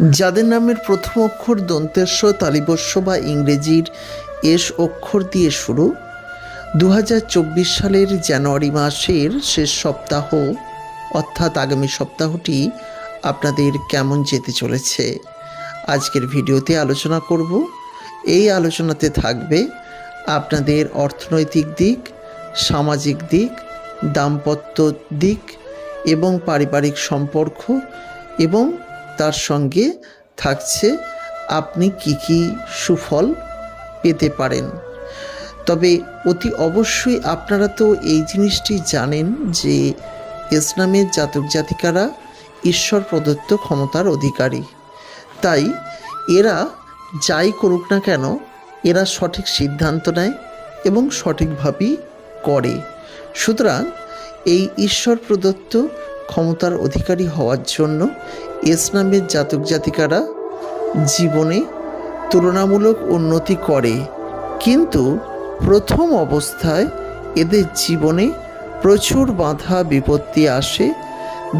যাদের নামের প্রথম অক্ষর দন্তেস্ব তালিবস্য বা ইংরেজির এস অক্ষর দিয়ে শুরু দু হাজার চব্বিশ সালের জানুয়ারি মাসের শেষ সপ্তাহ, অর্থাৎ আগামী সপ্তাহটি আপনাদের কেমন যেতে চলেছে? আজকের ভিডিওতে আলোচনা করব। এই আলোচনাতে থাকবে আপনাদের অর্থনৈতিক দিক, সামাজিক দিক, দাম্পত্য দিক এবং পারিবারিক সম্পর্ক এবং তার সঙ্গে থাকছে, আপনি কি কি সুফল পেতে পারেন? তবে অতি অবশ্যই আপনারা তো এই জিনিসটি জানেন যে ইসলামের জাতক জাতিকারা ঈশ্বর প্রদত্ত ক্ষমতার অধিকারী। তাই এরা যাই করুক না কেন, এরা সঠিক সিদ্ধান্ত নেয় এবং সঠিকভাবেই করে। সুতরাং এই ঈশ্বর প্রদত্ত ক্ষমতার অধিকারী হওয়ার জন্য ইসলামের জাতক জাতিকারা জীবনে তুলনামূলক উন্নতি করে। কিন্তু প্রথম অবস্থায় এদের জীবনে প্রচুর বাধা বিপত্তি আসে,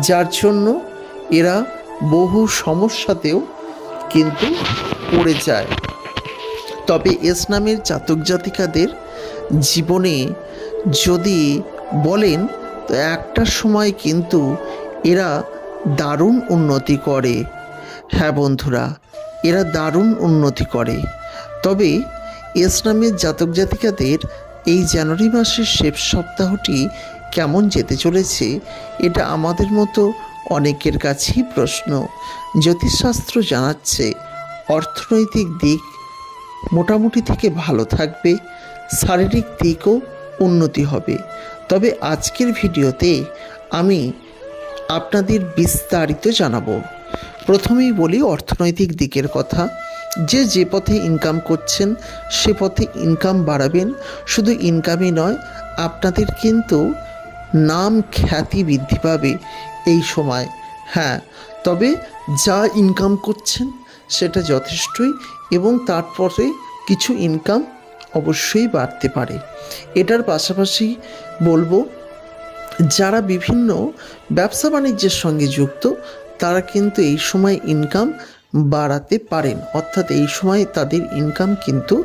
যার জন্য এরা বহু সমস্যাতেও কিন্তু পড়ে যায়। তবে ইসলামের জাতক জাতিকাদের জীবনে যদি বলেন তো একটা সময় কিন্তু এরা দারুণ উন্নতি করে। হ্যাঁ বন্ধুরা, এরা দারুণ উন্নতি করে। তবে ইসলামের জাতক জাতিকাদের এই জানুয়ারি মাসের শেষ সপ্তাহটি কেমন যেতে চলেছে, এটা আমাদের মতো অনেকের কাছেই প্রশ্ন। জ্যোতিষশাস্ত্র জানাচ্ছে অর্থনৈতিক দিক মোটামুটি থেকে ভালো থাকবে, শারীরিক দিকও উন্নতি হবে। তবে আজকের ভিডিওতে আমি আপনাদের বিস্তারিত জানাব। প্রথমেই বলি অর্থনৈতিক দিকের কথা। যে যে পথে ইনকাম করছেন, সে পথে ইনকাম বাড়াবেন। শুধু ইনকামই নয়, আপনাদের কিন্তু নাম খ্যাতি বৃদ্ধি পাবে এই সময়। হ্যাঁ তবে যা ইনকাম করছেন, সেটা যথেষ্টই এবং তারপরে কিছু ইনকাম অবশ্যই বাড়তে পারে। এটার পাশাপাশি বলব, যারা বিভিন্ন ব্যবসা বাণিজ্যের সঙ্গে যুক্ত, তারা কিন্তু এই সময় ইনকাম বাড়াতে পারেন। অর্থাৎ এই সময় তাদের ইনকাম কিন্তু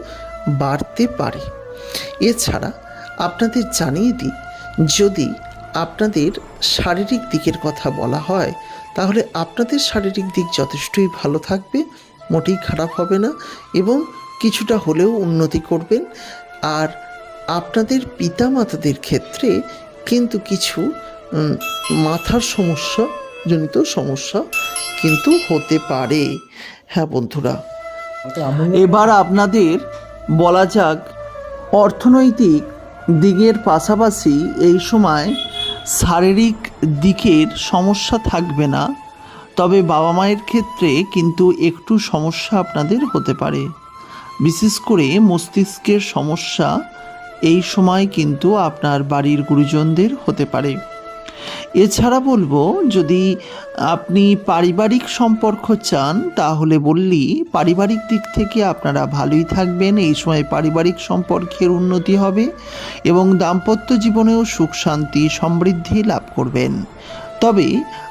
বাড়তে পারে। এছাড়া আপনাদের জানিয়ে দিই, যদি আপনাদের শারীরিক দিকের কথা বলা হয়, তাহলে আপনাদের শারীরিক দিক যথেষ্টই ভালো থাকবে, মোটেই খারাপ হবে না এবং কিছুটা হলেও উন্নতি করবেন। আর আপনাদের পিতামাতাদের ক্ষেত্রে কিন্তু কিছু মাথার সমস্যা জনিত সমস্যা কিন্তু হতে পারে। হ্যাঁ বন্ধুরা। এবার আপনাদের বলা যাক অর্থনৈতিক দিকের পাশাপাশি এই সময় শারীরিক দিকের সমস্যা থাকবে না। তবে বাবা মায়ের ক্ষেত্রে কিন্তু একটু সমস্যা আপনাদের হতে পারে। বিশেষ করে মস্তিষ্কের সমস্যা এই সময় কিন্তু আপনার বাড়ির গুরুজনদের হতে পারে। এছাড়া বলব, যদি আপনি পারিবারিক সম্পর্ক চান, তাহলে বললি পারিবারিক দিক থেকে আপনারা ভালোই থাকবেন, এই সময় পারিবারিক সম্পর্কের উন্নতি হবে এবং দাম্পত্য জীবনেও সুখ, শান্তি, সমৃদ্ধি লাভ করবেন। তবে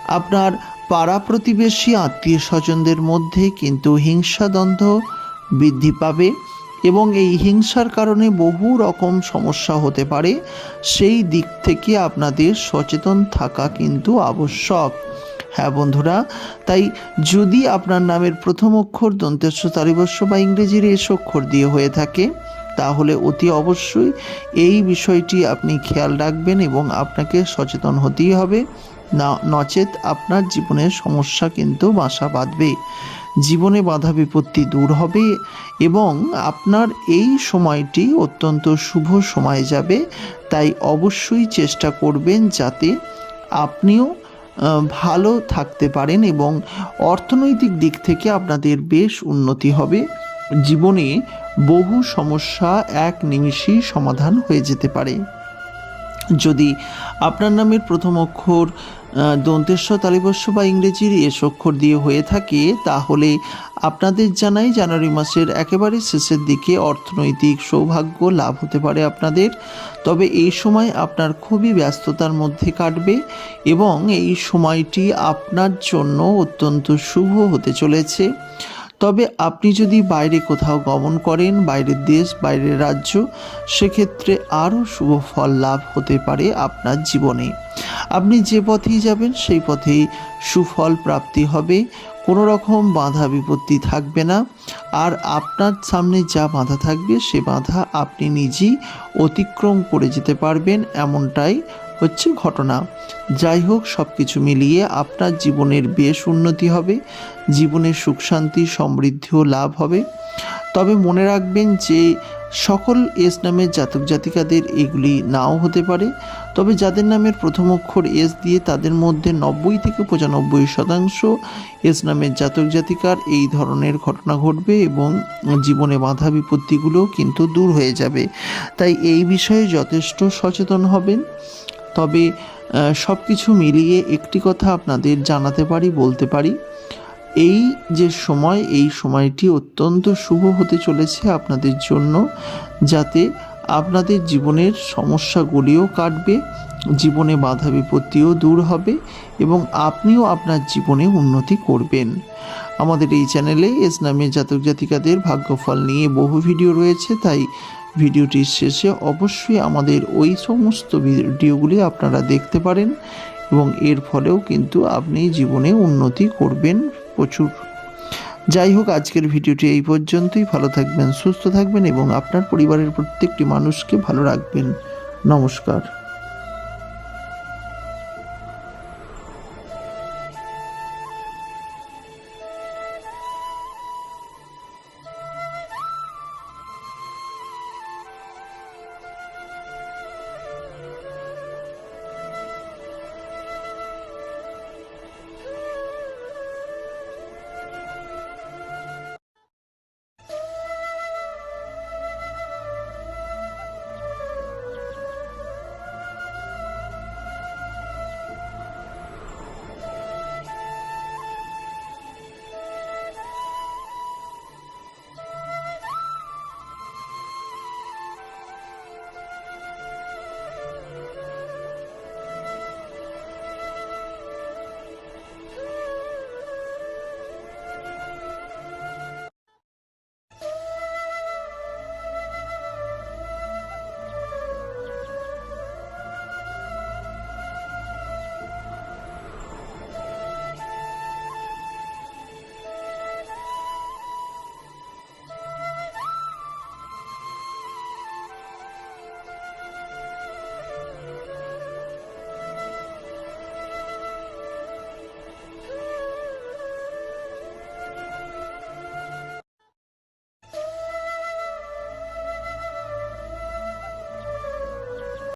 আপনার পাড়া প্রতিবেশী, আত্মীয় স্বজনদের মধ্যে কিন্তু হিংসাদ্বন্দ্ব বৃদ্ধি পাবে এবং এই হিংসার কারণে বহু রকম সমস্যা হতে পারে। সেই দিক থেকে আপনাদের সচেতন থাকা কিন্তু আবশ্যক। হ্যাঁ বন্ধুরা, তাই যদি আপনার নামের প্রথম অক্ষর দন্তেশ্ব তালিবস্য বা ইংরেজির এস অক্ষর দিয়ে হয়ে থাকে, তাহলে অতি অবশ্যই এই বিষয়টি আপনি খেয়াল রাখবেন এবং আপনাকে সচেতন হতেই হবে। না, নচেত আপনার জীবনের সমস্যা কিন্তু বাসা বাঁধবে। জীবনে বাধা বিপত্তি দূর হবে এবং আপনার এই সময়টি অত্যন্ত শুভ সময় যাবে। তাই অবশ্যই চেষ্টা করবেন যাতে আপনিও ভালো থাকতে পারেন এবং অর্থনৈতিক দিক থেকে আপনাদের বেশ উন্নতি হবে। জীবনে বহু সমস্যা এক নিমিষেই সমাধান হয়ে যেতে পারে। যদি আপনার নামের প্রথম অক্ষর আহ, দন্তেশ্ব তালিবস্য বা ইংরেজির এস অক্ষর দিয়ে হয়ে থাকে তাহলে আপনাদের জানাই জানুয়ারি মাসের একেবারে শেষের দিকে অর্থনৈতিক সৌভাগ্য লাভ হতে পারে আপনাদের। তবে এই সময় আপনার খুবই ব্যস্ততার মধ্যে কাটবে এবং এই সময়টি আপনার জন্য অত্যন্ত শুভ হতে চলেছে। তবে আপনি যদি বাইরে কোথাও গমন করেন, বাইরের দেশ, বাইরের রাজ্য, সেক্ষেত্রে আরও শুভ ফল লাভ হতে পারে আপনার জীবনে। আপনি যে পথেই যাবেন, সেই পথেই সুফল প্রাপ্তি হবে। কোনো রকম বাধা বিপত্তি থাকবে না। আর আপনার সামনে যা বাধা থাকবে, সে বাধা আপনি নিজেই অতিক্রম করে যেতে পারবেন এমনটাই হচ্ছে ঘটনা। যাই হোক সব কিছু মিলিয়ে আপনার জীবনের বেশ উন্নতি হবে, জীবনের সুখ শান্তি, সমৃদ্ধিও লাভ হবে। তবে মনে রাখবেন যে, সকল এস নামের জাতক জাতিকাদের এগুলি নাও হতে পারে। তবে যাদের নামের প্রথম অক্ষর এস দিয়ে তাদের মধ্যে নব্বই থেকে পঁচানব্বই শতাংশ এস নামের জাতক জাতিকার এই ধরনের ঘটনা ঘটবে এবং জীবনে বাধা বিপত্তিগুলো কিন্তু দূর হয়ে যাবে। তাই এই বিষয়ে যথেষ্ট সচেতন হবেন। তবে সব কিছু মিলিয়ে একটি কথা আপনাদের জানাতে পারি, বলতে পারি। এই যে সময়, এই সময়টি অত্যন্ত শুভ হতে চলেছে আপনাদের জন্য, যাতে আপনাদের জীবনের সমস্যাগুলিও কাটবে, জীবনে বাধা বিপত্তিও দূর হবে এবং আপনিও আপনার জীবনে উন্নতি করবেন। আমাদের এই চ্যানেলে এস নামে জাতক জাতিকাদের ভাগ্যফল নিয়ে বহু ভিডিও রয়েছে, তাই ভিডিওটির শেষে অবশ্যই আমাদের ওই সমস্ত ভিডিওগুলি আপনারা দেখতে পারেন এবং এর ফলেও কিন্তু আপনি জীবনে উন্নতি করবেন প্রচুর। যাই হোক, আজকের ভিডিওটি এই পর্যন্তই। ভালো থাকবেন, সুস্থ থাকবেন এবং আপনার পরিবারের প্রত্যেকটি মানুষকে ভালো রাখবেন। নমস্কার।